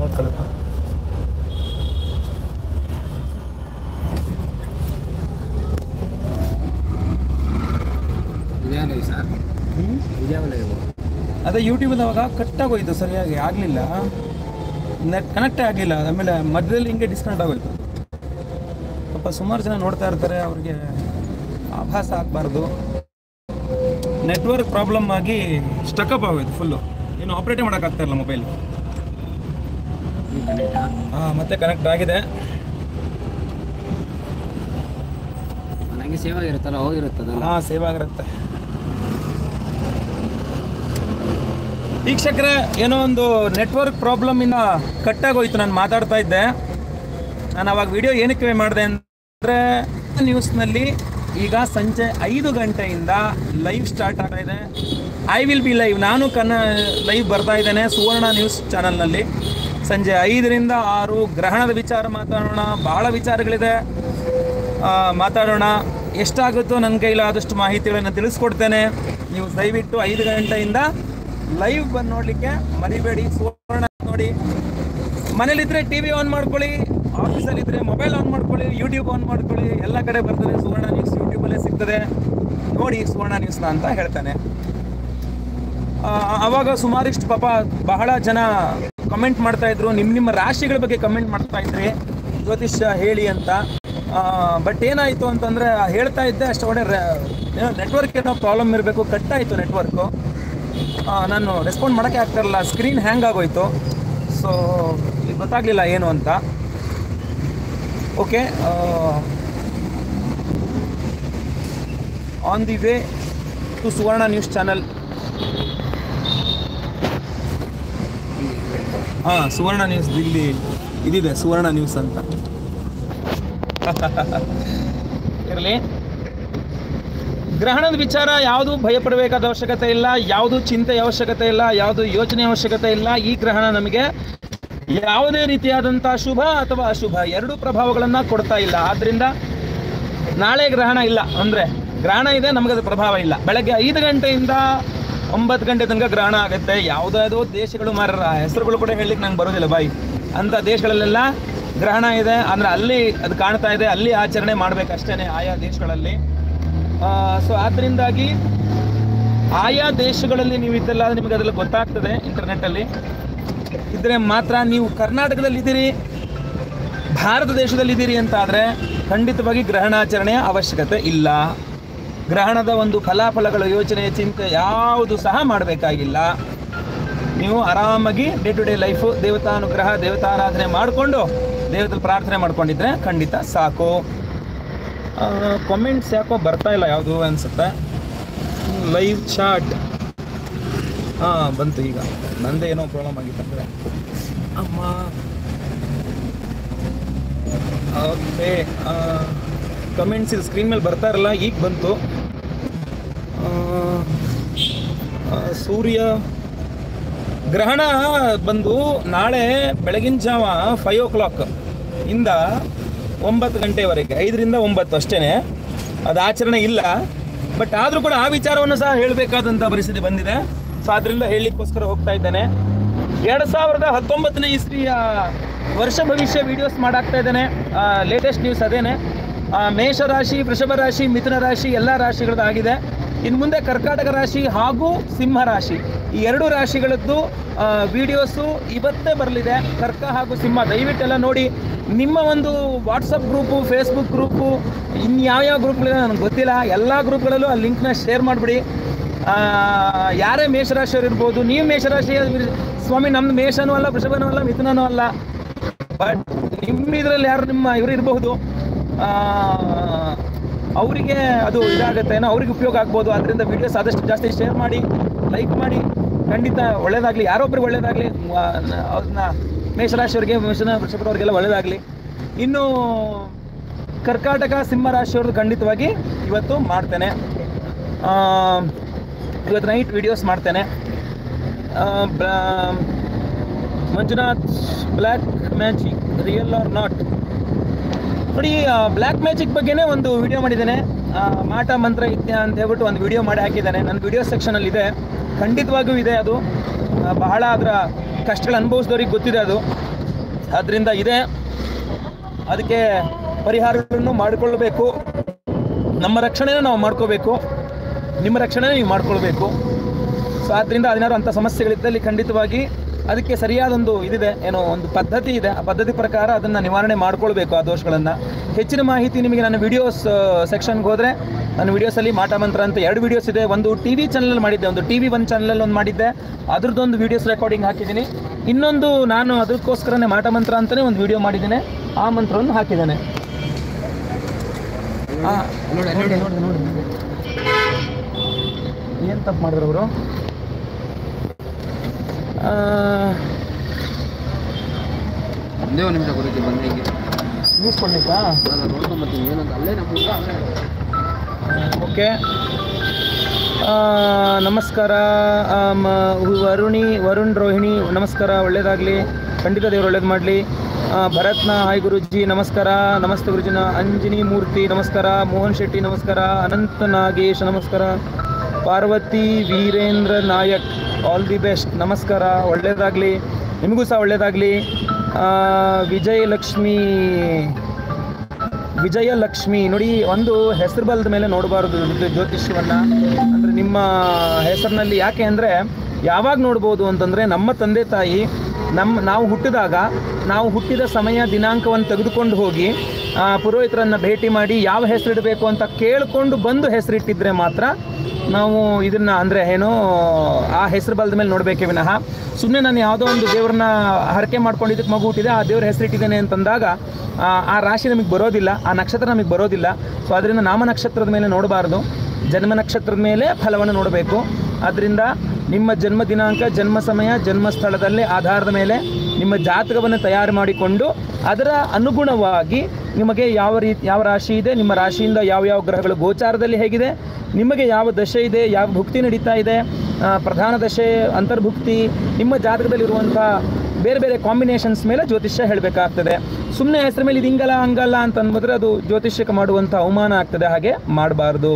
ನೋಡ್ಕೊಳ್ಳೋಣ ಯೂಟ್ಯೂಬ್ ಅವಾಗ ಕಟ್ ಆಗೋಯ್ತು ಅದೇ ಸರಿಯಾಗಿ, ಆಗಲಿಲ್ಲ. ನೆಟ್ ಕನೆಕ್ಟೇ ಆಗಲಿಲ್ಲ, ಆಮೇಲೆ ಮಧ್ಯದಲ್ಲಿ ಹಿಂಗೆ ಡಿಸ್ಕನೆಕ್ಟ್ ಆಗೋಯ್ತು. ಸ್ವಲ್ಪ ಸುಮಾರು ಜನ ನೋಡ್ತಾ ಇರ್ತಾರೆ, ಅವ್ರಿಗೆ ಆಭಾಸ ಆಗಬಾರ್ದು. ನೆಟ್ವರ್ಕ್ ಪ್ರಾಬ್ಲಮ್ ಆಗಿ ಸ್ಟಕಪ್ ಆಗೋಯ್ತು ಫುಲ್ಲು ಏನು ಆಪ್ರೇಟೇ ಮಾಡೋಕ್ಕಾಗ್ತಾ ಇಲ್ಲ ಮೊಬೈಲ್ ಹಾಂ ಮತ್ತೆ ಕನೆಕ್ಟ್ ಆಗಿದೆ. ನನಗೆ ಸೇವ್ ಆಗಿರುತ್ತಲ್ಲ ಹಾಂ ಸೇವ್ ಆಗಿರುತ್ತೆ. ವೀಕ್ಷಕರೇ ಏನೋ ಒಂದು ನೆಟ್ವರ್ಕ್ ಪ್ರಾಬ್ಲಮ್ ಇನ್ನೂ ಕಟ್ಟಾಗೋಯ್ತು ನಾನು ಮಾತಾಡ್ತಾ ಇದ್ದೆ. ನಾನು ಅವಾಗ ವಿಡಿಯೋ ಏನಕ್ಕೆ ಮಾಡಿದೆ ನ್ಯೂಸ್ ನ್ಯೂಸ್ನಲ್ಲಿ ಈಗ ಸಂಜೆ ಐದು ಗಂಟೆಯಿಂದ ಲೈವ್ ಸ್ಟಾರ್ಟ್ ಆಗ್ತಾ ಇದೆ. ಐ ವಿಲ್ ಬಿ ಲೈವ್ ನಾನು ಕನ್ನ ಲೈವ್ ಬರ್ತಾ ಇದ್ದೇನೆ ಸುವರ್ಣ ನ್ಯೂಸ್ ಚಾನಲ್ನಲ್ಲಿ ಸಂಜೆ ಐದರಿಂದ ಆರು, ಗ್ರಹಣದ ವಿಚಾರ ಮಾತಾಡೋಣ, ಬಹಳ ವಿಚಾರಗಳಿದೆ. ಮಾತಾಡೋಣ. ಎಷ್ಟಾಗುತ್ತೋ ನನ್ನ ಕೈಲಾದಷ್ಟು ಮಾಹಿತಿಗಳನ್ನು ತಿಳಿಸ್ಕೊಡ್ತೇನೆ. ನೀವು ದಯವಿಟ್ಟು ಐದು ಗಂಟೆಯಿಂದ ಲೈವ್ ಬಂದು ನೋಡಲಿಕ್ಕೆ ಮರಿಬೇಡಿ, ಸುವರ್ಣ ನೋಡಿ. ಮನೇಲಿದ್ರೆ ಟಿ ವಿ ಆನ್ ಮಾಡ್ಕೊಳ್ಳಿ ಆಫೀಸಲ್ಲಿದ್ದರೆ ಮೊಬೈಲ್ ಆನ್ ಮಾಡ್ಕೊಳ್ಳಿ ಯೂಟ್ಯೂಬ್ ಆನ್ ಮಾಡ್ಕೊಳ್ಳಿ. ಎಲ್ಲ ಕಡೆ ಬರ್ತದೆ, ಸುವರ್ಣ ನ್ಯೂಸ್ ಯೂಟ್ಯೂಬಲ್ಲೇ ಸಿಗ್ತದೆ. ನೋಡಿ ಸುವರ್ಣ ನ್ಯೂಸ್ನ ಅಂತ ಹೇಳ್ತಾನೆ. ಆವಾಗ ಸುಮಾರಿಷ್ಟು ಪಾಪ ಬಹಳ ಜನ ಕಮೆಂಟ್ ಮಾಡ್ತಾ ಇದ್ರು. ನಿಮ್ಮ ನಿಮ್ಮ ರಾಶಿಗಳ ಬಗ್ಗೆ ಕಮೆಂಟ್ ಮಾಡ್ತಾ ಇದ್ರಿ. ಜ್ಯೋತಿಷ್ಯ ಹೇಳಿ ಅಂತ. ಬಟ್ ಏನಾಯಿತು ಅಂತಂದರೆ ಹೇಳ್ತಾ ಇದ್ದೆ ಅಷ್ಟು. ಒಳ್ಳೆ ನೆಟ್ವರ್ಕ್ ಏನೋ ಪ್ರಾಬ್ಲಮ್ ಇರಬೇಕು. ಕಟ್ ಆಯ್ತು ನೆಟ್ವರ್ಕು ನಾನು ರೆಸ್ಪಾಂಡ್ ಮಾಡೋಕ್ಕೆ ಆಗ್ತಾರಲ್ಲ ಸ್ಕ್ರೀನ್ ಹ್ಯಾಂಗ್ ಆಗೋಯ್ತು. ಸೊ ಗೊತ್ತಾಗಲಿಲ್ಲ ಏನು ಅಂತ. Okay on the way to Suvarna news channel ಹಾಂ, ಸುವರ್ಣ ನ್ಯೂಸ್ ಇಲ್ಲಿ ಇದಿದೆ, ಸುವರ್ಣ ನ್ಯೂಸ್ ಅಂತ. ಇರಲಿ. ಗ್ರಹಣದ ವಿಚಾರ, ಯಾವುದು ಭಯಪಡಬೇಕಾದ ಅವಶ್ಯಕತೆ ಇಲ್ಲ, ಯಾವುದು ಚಿಂತೆ ಅವಶ್ಯಕತೆ ಇಲ್ಲ, ಯಾವುದು ಯೋಚನೆ ಅವಶ್ಯಕತೆ ಇಲ್ಲ, ಈ ಗ್ರಹಣ ನಮಗೆ ಯಾವುದೇ ರೀತಿಯಾದಂಥ ಶುಭ ಅಥವಾ ಅಶುಭ, ಎರಡೂ ಪ್ರಭಾವಗಳನ್ನು ಕೊಡ್ತಾ ಇಲ್ಲ. ಆದ್ದರಿಂದ ನಾಳೆ ಗ್ರಹಣ ಇಲ್ಲ. ಅಂದರೆ ಗ್ರಹಣ ಇದೆ, ನಮಗದು ಪ್ರಭಾವ ಇಲ್ಲ. ಬೆಳಗ್ಗೆ ಐದು ಗಂಟೆಯಿಂದ ಒಂಬತ್ತು ಗಂಟೆ ತನಕ ಗ್ರಹಣ ಆಗುತ್ತೆ. ಯಾವುದಾದೋ ದೇಶಗಳು ಮಾರ ಹೆಸರುಗಳು ಕೂಡ ಹೇಳಲಿಕ್ಕೆ ನಂಗೆ ಬರೋದಿಲ್ಲ ಬಾಯಿ. ಅಂಥ ದೇಶಗಳಲ್ಲೆಲ್ಲ ಗ್ರಹಣ ಇದೆ. ಅಂದರೆ ಅಲ್ಲಿ ಅದು ಕಾಣ್ತಾ ಇದೆ. ಅಲ್ಲಿ ಆಚರಣೆ ಮಾಡಬೇಕಷ್ಟೇ ಆಯಾ ದೇಶಗಳಲ್ಲಿ. ಸೊ ಆದ್ದರಿಂದಾಗಿ ಆಯಾ ದೇಶಗಳಲ್ಲಿ ನೀವು ಇದ್ದಲ್ಲ ನಿಮಗೆ ಅದೆಲ್ಲ ಗೊತ್ತಾಗ್ತದೆ ಇಂಟರ್ನೆಟ್ಟಲ್ಲಿ. ಇದ್ರೆ ಮಾತ್ರ ನೀವು ಕರ್ನಾಟಕದಲ್ಲಿ ಇದ್ದೀರಿ ಭಾರತ ದೇಶದಲ್ಲಿದ್ದೀರಿ ಅಂತ ಆದರೆ ಖಂಡಿತವಾಗಿ ಗ್ರಹಣಾಚರಣೆಯ ಅವಶ್ಯಕತೆ ಇಲ್ಲ. ಗ್ರಹಣದ ಒಂದು ಫಲಾಫಲಗಳ ಯೋಚನೆ ಚಿಂತೆ ಯಾವುದು ಸಹ ಮಾಡಬೇಕಾಗಿಲ್ಲ. ನೀವು ಆರಾಮಾಗಿ ಡೇ ಟು ಡೇ ಲೈಫು ದೇವತಾನುಗ್ರಹ, ದೇವತಾರಾಧನೆ ಮಾಡಿಕೊಂಡು ದೇವತೆ ಪ್ರಾರ್ಥನೆ ಮಾಡ್ಕೊಂಡಿದ್ರೆ ಖಂಡಿತ ಸಾಕು. ಕಾಮೆಂಟ್ಸ್ ಯಾಕೋ ಬರ್ತಾ ಇಲ್ಲ ಯಾವುದು ಅನಿಸುತ್ತೆ? ಲೈವ್ ಚಾಟ್ ಹಾಂ, ಬಂತು ಈಗ. ನಂದೇ ಏನೋ ಪ್ರಾಬ್ಲಮ್ ಆಗಿತ್ತಂದರೆ ಅಮ್ಮ. ಓಕೆ ಕಮೆಂಟ್ಸ್ ಇದು ಸ್ಕ್ರೀನ್ ಮೇಲೆ ಬರ್ತಾ ಇರಲ್ಲ, ಈಗ ಬಂತು. ಸೂರ್ಯ ಗ್ರಹಣ ಬಂದು ನಾಳೆ ಬೆಳಗಿನ ಜಾವ ಫೈವ್ ಓ ಕ್ಲಾಕ್ ಇಂದ ಒಂಬತ್ತು ಗಂಟೆವರೆಗೆ, ಐದರಿಂದ ಒಂಬತ್ತು ಅಷ್ಟೇ ಅದು ಆಚರಣೆ ಇಲ್ಲ. ಬಟ್ ಆದರೂ ಕೂಡ ಆ ವಿಚಾರವನ್ನು ಸಹ ಹೇಳಬೇಕಾದಂಥ ಪರಿಸ್ಥಿತಿ ಬಂದಿದೆ. ಸೊ ಅದರಿಂದ ಹೇಳಲಿಕ್ಕೋಸ್ಕರ ಹೋಗ್ತಾ ಇದ್ದೇನೆ. ಎರಡು ಸಾವಿರದ ಹತ್ತೊಂಬತ್ತನೇ ಇಸ್ವಿಯ ವರ್ಷ ಭವಿಷ್ಯ ವಿಡಿಯೋಸ್ ಮಾಡಾಕ್ತಾ ಇದ್ದೇನೆ. ಲೇಟೆಸ್ಟ್ ನ್ಯೂಸ್ ಅದೇನೆ. ಮೇಷ ಮೇಷರಾಶಿ ವೃಷಭ ರಾಶಿ, ಮಿಥುನ ರಾಶಿ, ಎಲ್ಲ ರಾಶಿಗಳದ್ದು ಆಗಿದೆ ಇನ್ನು ಮುಂದೆ ಕರ್ಕಾಟಕ ರಾಶಿ ಹಾಗೂ ಸಿಂಹ ರಾಶಿ. ಈ ಎರಡು ರಾಶಿಗಳದ್ದು ವಿಡಿಯೋಸು ಇವತ್ತೇ ಬರಲಿದೆ. ಕರ್ಕ ಹಾಗೂ ಸಿಂಹ, ದಯವಿಟ್ಟೆಲ್ಲ ನೋಡಿ. ನಿಮ್ಮ ಒಂದು ವಾಟ್ಸಪ್ ಗ್ರೂಪು ಫೇಸ್ಬುಕ್ ಗ್ರೂಪು ಇನ್ಯಾವ್ಯಾವ ಗ್ರೂಪ್ಗಳಿದೆ ನನಗೆ ಗೊತ್ತಿಲ್ಲ. ಎಲ್ಲ ಗ್ರೂಪ್ಗಳಲ್ಲೂ ಆ ಲಿಂಕ್ನ ಶೇರ್ ಮಾಡಿಬಿಡಿ. ಯಾರೇ ಮೇಷರಾಶಿಯವರು ಇರ್ಬೋದು, ನೀವು ಮೇಷರಾಶಿ ಸ್ವಾಮಿ, ನಮ್ದು ಮೇಷನೂ ಅಲ್ಲ, ವೃಷಭನೂ ಅಲ್ಲ, ಮಿಥುನನೂ ಅಲ್ಲ. ಬಟ್ ನಿಮ್ಮ ಇದರಲ್ಲಿ ಯಾರು ನಿಮ್ಮ, ಇವರು ಇರಬಹುದು. ಅವರಿಗೆ ಅದು ಇದಾಗುತ್ತೆ, ಏನೋ ಅವ್ರಿಗೆ ಉಪಯೋಗ ಆಗ್ಬೋದು. ಅದರಿಂದ ವೀಡಿಯೋಸ್ ಆದಷ್ಟು ಜಾಸ್ತಿ ಶೇರ್ ಮಾಡಿ ಲೈಕ್ ಮಾಡಿ. ಖಂಡಿತ ಒಳ್ಳೇದಾಗಲಿ ಯಾರೊಬ್ಬರಿಗೆ ಒಳ್ಳೇದಾಗಲಿ ಅದನ್ನ ಮೇಷರಾಶಿಯವ್ರಿಗೆ ಮೇಷನ ವೃಷಭರವ್ರಿಗೆಲ್ಲ ಒಳ್ಳೇದಾಗಲಿ. ಇನ್ನು ಕರ್ನಾಟಕ ಸಿಂಹ ರಾಶಿಯವ್ರದ್ದು ಖಂಡಿತವಾಗಿ ಇವತ್ತು ಮಾಡ್ತೇನೆ. ಇವತ್ತು ನೈಟ್ ವಿಡಿಯೋಸ್ ಮಾಡ್ತೇನೆ. Manjunath black magic real or not ನೋಡಿ ಬ್ಲ್ಯಾಕ್ ಮ್ಯಾಜಿಕ್ ಬಗ್ಗೆನೇ ಒಂದು ವಿಡಿಯೋ ಮಾಡಿದ್ದೇನೆ. ಮಾಟ, ಮಂತ್ರ, ಇತ್ಯ ಅಂತ ಹೇಳ್ಬಿಟ್ಟು ಒಂದು ವಿಡಿಯೋ ಮಾಡಿ ಹಾಕಿದ್ದಾನೆ. ನನ್ನ ವಿಡಿಯೋ ಸೆಕ್ಷನಲ್ಲಿ ಇದೆ. ಖಂಡಿತವಾಗಿಯೂ ಇದೆ ಅದು. ಬಹಳ ಅದರ ಕಷ್ಟಗಳು ಅನುಭವಿಸಿದವ್ರಿಗೆ ಗೊತ್ತಿದೆ ಅದು. ಅದರಿಂದ ಇದೆ. ಅದಕ್ಕೆ ಪರಿಹಾರಗಳನ್ನು ಮಾಡಿಕೊಳ್ಳಬೇಕು. ನಮ್ಮ ರಕ್ಷಣೆನ ನಾವು ಮಾಡ್ಕೋಬೇಕು. ನಿಮ್ಮ ರಕ್ಷಣೆ ನೀವು ಮಾಡ್ಕೊಳ್ಬೇಕು. ಸೊ ಆದ್ದರಿಂದ ಅದೇನಾದ್ರು ಅಂಥ ಸಮಸ್ಯೆಗಳಿದ್ದಲ್ಲಿ ಖಂಡಿತವಾಗಿ ಅದಕ್ಕೆ ಸರಿಯಾದೊಂದು ಇದಿದೆ ಏನೋ ಒಂದು ಪದ್ಧತಿ ಇದೆ. ಆ ಪದ್ಧತಿ ಪ್ರಕಾರ ಅದನ್ನು ನಿವಾರಣೆ ಮಾಡ್ಕೊಳ್ಬೇಕು ಆ ದೋಷಗಳನ್ನು. ಹೆಚ್ಚಿನ ಮಾಹಿತಿ ನಿಮಗೆ ನನ್ನ ವಿಡಿಯೋಸ್ ಸೆಕ್ಷನ್ಗೆ ಹೋದರೆ ನನ್ನ ವಿಡಿಯೋಸಲ್ಲಿ ಮಾಟ ಮಂತ್ರ ಅಂತ ಎರಡು ವಿಡಿಯೋಸ್ ಇದೆ. ಒಂದು ಟಿ ವಿ ಚಾನಲಲ್ಲಿ ಮಾಡಿದ್ದೆ ಒಂದು ಟಿ ವಿ ಒನ್ ಚಾನಲಲ್ಲಿ ಒಂದು ಮಾಡಿದ್ದೆ. ಅದ್ರದ್ದೊಂದು ವಿಡಿಯೋಸ್ ರೆಕಾರ್ಡಿಂಗ್ ಹಾಕಿದ್ದೀನಿ. ಇನ್ನೊಂದು ನಾನು ಅದಕ್ಕೋಸ್ಕರನೇ ಮಾಟ ಮಂತ್ರ ಅಂತಲೇ ಒಂದು ವಿಡಿಯೋ ಮಾಡಿದ್ದೇನೆ. ಆ ಮಂತ್ರವನ್ನು ಹಾಕಿದ್ದೇನೆ. ಏನು ತಪ್ಪು ಮಾಡಿದ್ರು ಅವರು? ಒಂದೇ ಒಂದು ನಿಮಿಷ ಗುರುಜಿ ಬಂದು ಹೀಗೆ? ನ್ಯೂಸ್ ಕೊಡ್ಲಿಕ್ಕಾ ನಾನು ನೋಡ್ಕೊಂಬತ್ತೀನಿ ಏನಂತ ಅಲ್ಲೇ ನಮ್ಮ ಓಕೆ ನಮಸ್ಕಾರ. ವರುಣಿ ವರುಣ್ ರೋಹಿಣಿ ನಮಸ್ಕಾರ ಒಳ್ಳೇದಾಗಲಿ. ಖಂಡಿತ ದೇವರು ಒಳ್ಳೇದು ಮಾಡಲಿ. ಭರತ್ನ ಹಾಯ್ ಗುರುಜಿ ನಮಸ್ಕಾರ. ನಮಸ್ತೆ ಗುರುಜಿನ ಅಂಜನಿ ಮೂರ್ತಿ ನಮಸ್ಕಾರ. ಮೋಹನ್ ಶೆಟ್ಟಿ ನಮಸ್ಕಾರ. ಅನಂತ ನಾಗೇಶ್ ನಮಸ್ಕಾರ. Parvathi Veerendra Nayak. All the best ನಮಸ್ಕಾರ. ಒಳ್ಳೆಯದಾಗಲಿ ನಿಮಗೂ ಸಹ ಒಳ್ಳೆಯದಾಗಲಿ ವಿಜಯಲಕ್ಷ್ಮಿ ವಿಜಯಲಕ್ಷ್ಮಿ. ನೋಡಿ, ಒಂದು ಹೆಸರು ಬಲದ ಮೇಲೆ ನೋಡಬಾರ್ದು ಜ್ಯೋತಿಷ್ಯವನ್ನು. ಅಂದರೆ ನಿಮ್ಮ ಹೆಸರಿನಲ್ಲಿ ಯಾಕೆ ಅಂದರೆ, ಯಾವಾಗ ನೋಡ್ಬೋದು ಅಂತಂದರೆ ನಮ್ಮ ತಂದೆ ತಾಯಿ ನಮ್ಮ ನಾವು ಹುಟ್ಟಿದಾಗ, ನಾವು ಹುಟ್ಟಿದ ಸಮಯ ದಿನಾಂಕವನ್ನು ತೆಗೆದುಕೊಂಡು ಹೋಗಿ ಪುರೋಹಿತರನ್ನು ಭೇಟಿ ಮಾಡಿ ಯಾವ ಹೆಸರಿಡಬೇಕು ಅಂತ ಕೇಳಿಕೊಂಡು ಬಂದು ಹೆಸರಿಟ್ಟಿದ್ರೆ ಮಾತ್ರ ನಾವು ಇದನ್ನ ಅಂದರೆ ಏನು ಆ ಹೆಸರು ಬಲದ ಮೇಲೆ ನೋಡಬೇಕೇ ವಿನಃ. ಸುಮ್ಮನೆ ನಾನು ಯಾವುದೋ ಒಂದು ದೇವ್ರನ್ನ ಹರಕೆ ಮಾಡ್ಕೊಂಡಿದ್ದಕ್ಕೆ ಮಗು ಹುಟ್ಟಿದೆ ಆ ದೇವ್ರ ಹೆಸರಿಟ್ಟಿದ್ದೇನೆ ಅಂತಂದಾಗ ಆ, ರಾಶಿ ನಮಗೆ ಬರೋದಿಲ್ಲ ಆ ನಕ್ಷತ್ರ ನಮಗೆ ಬರೋದಿಲ್ಲ. ಸೊ ಅದರಿಂದ ನಾಮ ನಕ್ಷತ್ರದ ಮೇಲೆ ನೋಡಬಾರ್ದು. ಜನ್ಮ ನಕ್ಷತ್ರದ ಮೇಲೆ ಫಲವನ್ನು ನೋಡಬೇಕು. ಅದರಿಂದ ನಿಮ್ಮ ಜನ್ಮ ದಿನಾಂಕ ಜನ್ಮ ಸಮಯ ಜನ್ಮ ಸ್ಥಳದಲ್ಲಿ ಆಧಾರದ ಮೇಲೆ ನಿಮ್ಮ ಜಾತಕವನ್ನು ತಯಾರು ಮಾಡಿಕೊಂಡು ಅದರ ಅನುಗುಣವಾಗಿ ನಿಮಗೆ ಯಾವ ರೀತಿ ಯಾವ ರಾಶಿ ಇದೆ, ನಿಮ್ಮ ರಾಶಿಯಿಂದ ಯಾವ ಯಾವ ಗ್ರಹಗಳು ಗೋಚಾರದಲ್ಲಿ ಹೇಗಿದೆ, ನಿಮಗೆ ಯಾವ ದಶೆ ಇದೆ, ಯಾವ ಭುಕ್ತಿ ನಡೀತಾ ಇದೆ ಪ್ರಧಾನ ದಶೆ, ಅಂತರ್ಭುಕ್ತಿ, ನಿಮ್ಮ ಜಾತಕದಲ್ಲಿರುವಂಥ ಬೇರೆ ಬೇರೆ ಕಾಂಬಿನೇಷನ್ಸ್ ಮೇಲೆ ಜ್ಯೋತಿಷ್ಯ ಹೇಳಬೇಕಾಗ್ತದೆ. ಸುಮ್ಮನೆ ಹೆಸರು ಮೇಲೆ ಇದು ಹಿಂಗಲ್ಲ, ಹಂಗಲ್ಲ ಅಂತ ಅಂದ್ಬಿಟ್ರೆ ಅದು ಜ್ಯೋತಿಷ್ಯಕ್ಕೆ ಮಾಡುವಂಥ ಅವಮಾನ ಆಗ್ತದೆ, ಹಾಗೆ ಮಾಡಬಾರ್ದು.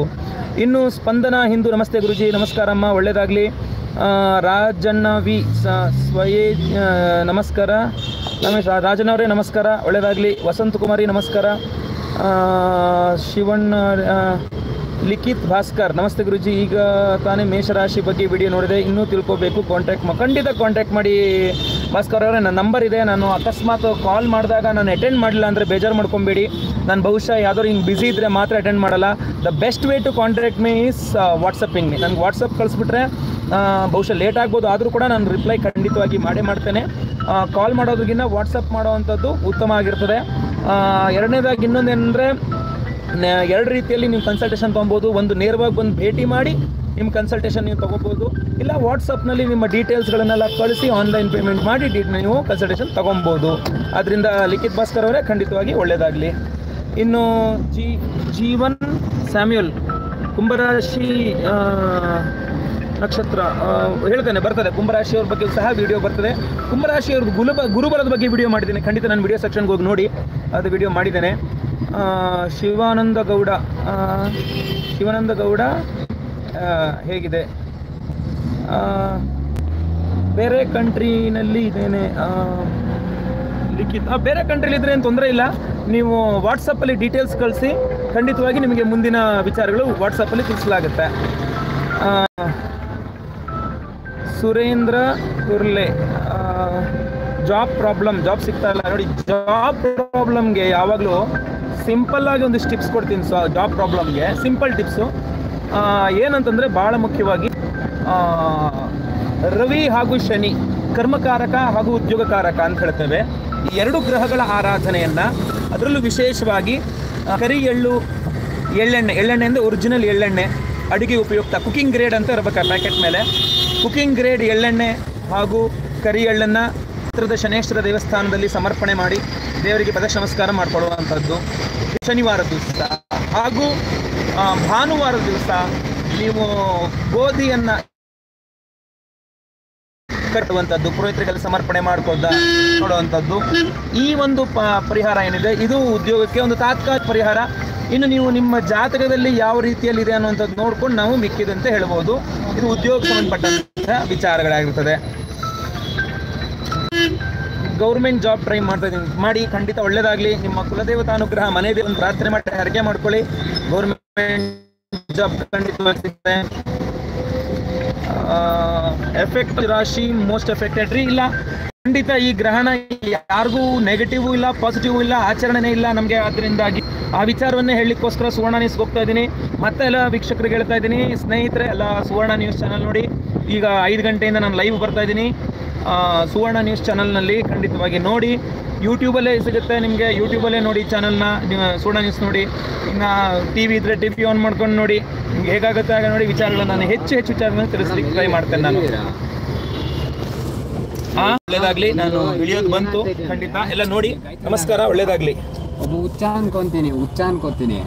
ಇನ್ನು ಸ್ಪಂದನ, ಹಿಂದೂ ನಮಸ್ತೆ ಗುರುಜಿ, ನಮಸ್ಕಾರಮ್ಮ ಒಳ್ಳೆಯದಾಗಲಿ ರಾಜಣ್ಣ ವಿ ಸ್ವಯೇ ನಮಸ್ಕಾರ. ರಮೇಶ್ ರಾಜನ್ ಅವರೇ ನಮಸ್ಕಾರ. ಒಳ್ಳೆಯದಾಗಲಿ ವಸಂತ ಕುಮಾರಿ, ನಮಸ್ಕಾರ. ಶಿವಣ್ಣ ಲಿಖಿತ್ ಭಾಸ್ಕರ್, ನಮಸ್ತೆ ಗುರುಜಿ. ಈಗ ತಾನೇ ಮೇಷರಾಶಿ ಬಗ್ಗೆ ವಿಡಿಯೋ ನೋಡಿದೆ. ಇನ್ನೂ ತಿಳ್ಕೊಬೇಕು. ಕಾಂಟ್ಯಾಕ್ಟ್ ಮಾ, ಖಂಡಿತ ಕಾಂಟ್ಯಾಕ್ಟ್ ಮಾಡಿ. ಭಾಸ್ಕರ್ ಅವರೇ, ನನ್ನ ನಂಬರ್ ಇದೆ. ನಾನು ಅಕಸ್ಮಾತ್ ಕಾಲ್ ಮಾಡಿದಾಗ ನಾನು ಅಟೆಂಡ್ ಮಾಡಲಿಲ್ಲ ಅಂದರೆ ಬೇಜಾರು ಮಾಡ್ಕೊಬೇಡಿ. ನಾನು ಬಹುಶಃ ಯಾವ್ದಾದ್ರು ಹಿಂಗೆ ಬ್ಯುಸಿ ಇದ್ದರೆ ಮಾತ್ರ ಅಟೆಂಡ್ ಮಾಡಲ್ಲ. The best way to contact me is WhatsApping ನನಗೆ ವಾಟ್ಸಪ್ ಕಳಿಸ್ಬಿಟ್ರೆ ಬಹುಶಃ ಲೇಟ್ ಆಗ್ಬೋದು. ಆದರೂ ಕೂಡ ನಾನು ರಿಪ್ಲೈ ಖಂಡಿತವಾಗಿ ಮಾಡೇ ಮಾಡ್ತೇನೆ. ಕಾಲ್ ಮಾಡೋದಕ್ಕಿಂತ ವಾಟ್ಸಪ್ ಮಾಡೋವಂಥದ್ದು ಉತ್ತಮ ಆಗಿರ್ತದೆ. ಎರಡನೇದಾಗಿ ಇನ್ನೊಂದೇನೆಂದರೆ ಎರಡು ರೀತಿಯಲ್ಲಿ ನೀವು ಕನ್ಸಲ್ಟೇಷನ್ ತೊಗೊಬೋದು. ಒಂದು ನೇರವಾಗಿ ಬಂದು ಭೇಟಿ ಮಾಡಿ ನಿಮ್ಮ ಕನ್ಸಲ್ಟೇಷನ್ ನೀವು ತೊಗೋಬೋದು. ಇಲ್ಲ ವಾಟ್ಸಪ್ನಲ್ಲಿ ನಿಮ್ಮ ಡೀಟೇಲ್ಸ್ಗಳನ್ನೆಲ್ಲ ಕಳಿಸಿ ಆನ್ಲೈನ್ ಪೇಮೆಂಟ್ ಮಾಡಿ ಡಿ ನೀವು ಕನ್ಸಲ್ಟೇಷನ್ ತೊಗೊಬೋದು. ಅದರಿಂದ ಲಿಖಿತ್ ಭಾಸ್ಕರ್ ಅವರೇ ಖಂಡಿತವಾಗಿ ಒಳ್ಳೆಯದಾಗಲಿ ಇನ್ನು ಜಿ, ಜೀವನ್, ಸ್ಯಾಮ್ಯುಯಲ್. ಕುಂಭರಾಶಿ ನಕ್ಷತ್ರ ಹೇಳ್ತೇನೆ ಬರ್ತದೆ. ಕುಂಭರಾಶಿಯವ್ರ ಬಗ್ಗೆ ಸಹ ವಿಡಿಯೋ ಬರ್ತದೆ. ಕುಂಭರಾಶಿಯವ್ರ ಗುಲು ಗುರುಬಲದ ಬಗ್ಗೆ ವಿಡಿಯೋ ಮಾಡಿದ್ದೇನೆ. ಖಂಡಿತ ನಾನು ವಿಡಿಯೋ ಸೆಕ್ಷನ್ಗೆ ಹೋಗಿ ನೋಡಿ ಅದು ವಿಡಿಯೋ ಮಾಡಿದ್ದೇನೆ. ಶಿವಾನಂದ ಗೌಡ ಶಿವಾನಂದ ಗೌಡ ಹೇಗಿದೆ? ಬೇರೆ ಕಂಟ್ರಿನಲ್ಲಿ ಇದೇನೆ ಆ, ಲಿಖಿತ್ ಬೇರೆ ಕಂಟ್ರಿಲಿ ಇದ್ರೆ ಏನು ತೊಂದರೆ ಇಲ್ಲ. ನೀವು ವಾಟ್ಸಪ್ಪಲ್ಲಿ ಡೀಟೇಲ್ಸ್ ಕಳಿಸಿ. ಖಂಡಿತವಾಗಿ ನಿಮಗೆ ಮುಂದಿನ ವಿಚಾರಗಳು ವಾಟ್ಸಪ್ಪಲ್ಲಿ ತಿಳಿಸಲಾಗುತ್ತೆ. Surendra Kurle job problem job ಸಿಗ್ತಾ ಇಲ್ಲ. ನೋಡಿ ಜಾಬ್ ಪ್ರಾಬ್ಲಮ್ಗೆ ಯಾವಾಗಲೂ ಸಿಂಪಲ್ ಆಗಿ ಒಂದಿಷ್ಟು ಟಿಪ್ಸ್ ಕೊಡ್ತೀನಿ. ಸೊ ಜಾಬ್ ಪ್ರಾಬ್ಲಮ್ಗೆ ಸಿಂಪಲ್ ಟಿಪ್ಸು ಏನಂತಂದರೆ ಭಾಳ ಮುಖ್ಯವಾಗಿ ರವಿ ಹಾಗೂ ಶನಿ ಕರ್ಮಕಾರಕ ಹಾಗೂ ಉದ್ಯೋಗಕಾರಕ ಅಂತ ಹೇಳ್ತೇವೆ. ಈ ಎರಡು ಗ್ರಹಗಳ ಆರಾಧನೆಯನ್ನು ಅದರಲ್ಲೂ ವಿಶೇಷವಾಗಿ ಕರಿ ಎಳ್ಳು, ಎಳ್ಳೆಣ್ಣೆ ಎಳ್ಳೆಣ್ಣೆ ಅಂದರೆ ಒರಿಜಿನಲ್ ಎಳ್ಳೆಣ್ಣೆ, ಅಡುಗೆ ಉಪಯುಕ್ತ ಕುಕಿಂಗ್ ಗ್ರೇಡ್ ಅಂತ ಇರಬೇಕು ಪ್ಯಾಕೆಟ್ ಮೇಲೆ. ಕುಕಿಂಗ್ ಗ್ರೇಡ್ ಎಳ್ಳೆಣ್ಣೆ ಹಾಗೂ ಕರಿ ಎಳ್ಳನ್ನು ಹತ್ತಿರದ ಶನೇಶ್ವರ ದೇವಸ್ಥಾನದಲ್ಲಿ ಸಮರ್ಪಣೆ ಮಾಡಿ ದೇವರಿಗೆ ಪದ ನಮಸ್ಕಾರ ಮಾಡಿಕೊಳ್ಳುವಂಥದ್ದು ಶನಿವಾರ ದಿವಸ. ಹಾಗೂ ಭಾನುವಾರ ದಿವಸ ನೀವು ಗೋಧಿಯನ್ನು ಕಟ್ಟುವಂಥದ್ದು, ಪುರೋಹಿತರಿಗೆಲ್ಲ ಸಮರ್ಪಣೆ ಮಾಡ್ಕೋದ ನೋಡುವಂಥದ್ದು ಈ ಒಂದು ಪರಿಹಾರ ಏನಿದೆ, ಇದು ಉದ್ಯೋಗಕ್ಕೆ ಒಂದು ತಾತ್ಕಾಲಿಕ ಪರಿಹಾರ. ಇನ್ನು ನೀವು ನಿಮ್ಮ ಜಾತಕದಲ್ಲಿ ಯಾವ ರೀತಿಯಲ್ಲಿ ಇದೆ ಅನ್ನುವಂಥದ್ದು ನೋಡ್ಕೊಂಡು ನಾವು ಮಿಕ್ಕಿದಂತೆ ಹೇಳ್ಬೋದು. ಇದು ಉದ್ಯೋಗ ಸಂಬಂಧಪಟ್ಟಂತಹ ವಿಚಾರಗಳಾಗಿರ್ತದೆ. ಗೌರ್ಮೆಂಟ್ ಜಾಬ್ ಟ್ರೈ ಮಾಡ್ತಾ ಇದ್ದೀನಿ ಮಾಡಿ ಖಂಡಿತ ಒಳ್ಳೇದಾಗಲಿ. ನಿಮ್ಮ ಕುಲದೇವತಾ ಅನುಗ್ರಹ ಮನೆ ಒಂದು ಪ್ರಾರ್ಥನೆ ಮಾಡಿ ಹರಕೆ ಮಾಡ್ಕೊಳ್ಳಿ. ಗೌರ್ಮೆಂಟ್ ಜಾಬ್ ಖಂಡಿತವಾಗಿ ಸಿಗ್ತದೆ. ಎಫೆಕ್ಟ್ ರಾಶಿ ಮೋಸ್ಟ್ ಎಫೆಕ್ಟೆಡ್ ರೀ? ಇಲ್ಲ. ಖಂಡಿತ ಈ ಗ್ರಹಣ ಯಾರಿಗೂ ನೆಗೆಟಿವ್ ಇಲ್ಲ ಪಾಸಿಟಿವ್ ಇಲ್ಲ, ಆಚರಣೆನೇ ಇಲ್ಲ ನಮಗೆ. ಅದರಿಂದಾಗಿ ಆ ವಿಚಾರವನ್ನೇ ಹೇಳಲಿಕ್ಕೋಸ್ಕರ ಸುವರ್ಣ ನ್ಯೂಸ್ಗೆ ಹೋಗ್ತಾ ಇದ್ದೀನಿ. ಮತ್ತೆ ಎಲ್ಲ ವೀಕ್ಷಕರಿಗೆ ಹೇಳ್ತಾ ಇದ್ದೀನಿ. ಸ್ನೇಹಿತರೆ, ಎಲ್ಲ ಸುವರ್ಣ ನ್ಯೂಸ್ ಚಾನಲ್ ನೋಡಿ. ಈಗ ಐದು ಗಂಟೆಯಿಂದ ನಾನು ಲೈವ್ ಬರ್ತಾ ಇದ್ದೀನಿ. ಸುವರ್ಣ ನ್ಯೂಸ್ ಚಾನಲ್ನಲ್ಲಿ ಖಂಡಿತವಾಗಿ ನೋಡಿ. ಯೂಟ್ಯೂಬಲ್ಲೇ ಸಿಗುತ್ತೆ ನಿಮಗೆ. ಯೂಟ್ಯೂಬಲ್ಲೇ ನೋಡಿ ಚಾನಲ್ನ ಸುವರ್ಣ ನ್ಯೂಸ್ ನೋಡಿ. ಇನ್ನು ಟಿ ವಿ ಇದ್ದರೆ ಟಿ ವಿ ಆನ್ ಮಾಡ್ಕೊಂಡು ನೋಡಿ. ಹೇಗಾಗುತ್ತೆ ಆಗ ನೋಡಿ ವಿಚಾರಗಳನ್ನ ನಾನು ಹೆಚ್ಚು ಹೆಚ್ಚು ವಿಚಾರಗಳನ್ನ ತಿಳಿಸ್ಲಿಕ್ಕೆ ಟ್ರೈ ಮಾಡ್ತೇನೆ ನಾನು. ಒಳ್ಳೇದಾಗ್ಲಿ. ನಾನು ಇಳಿಯೋದು ಬಂತು. ಖಂಡಿತ. ಎಲ್ಲ ನೋಡಿ. ನಮಸ್ಕಾರ ಒಳ್ಳೇದಾಗ್ಲಿ. ಒಬ್ಬ ಹುಚ್ಚ ಅನ್ಕೊಂತೀನಿ ಹುಚ್ಚ ಅನ್ಕೋತೀನಿ.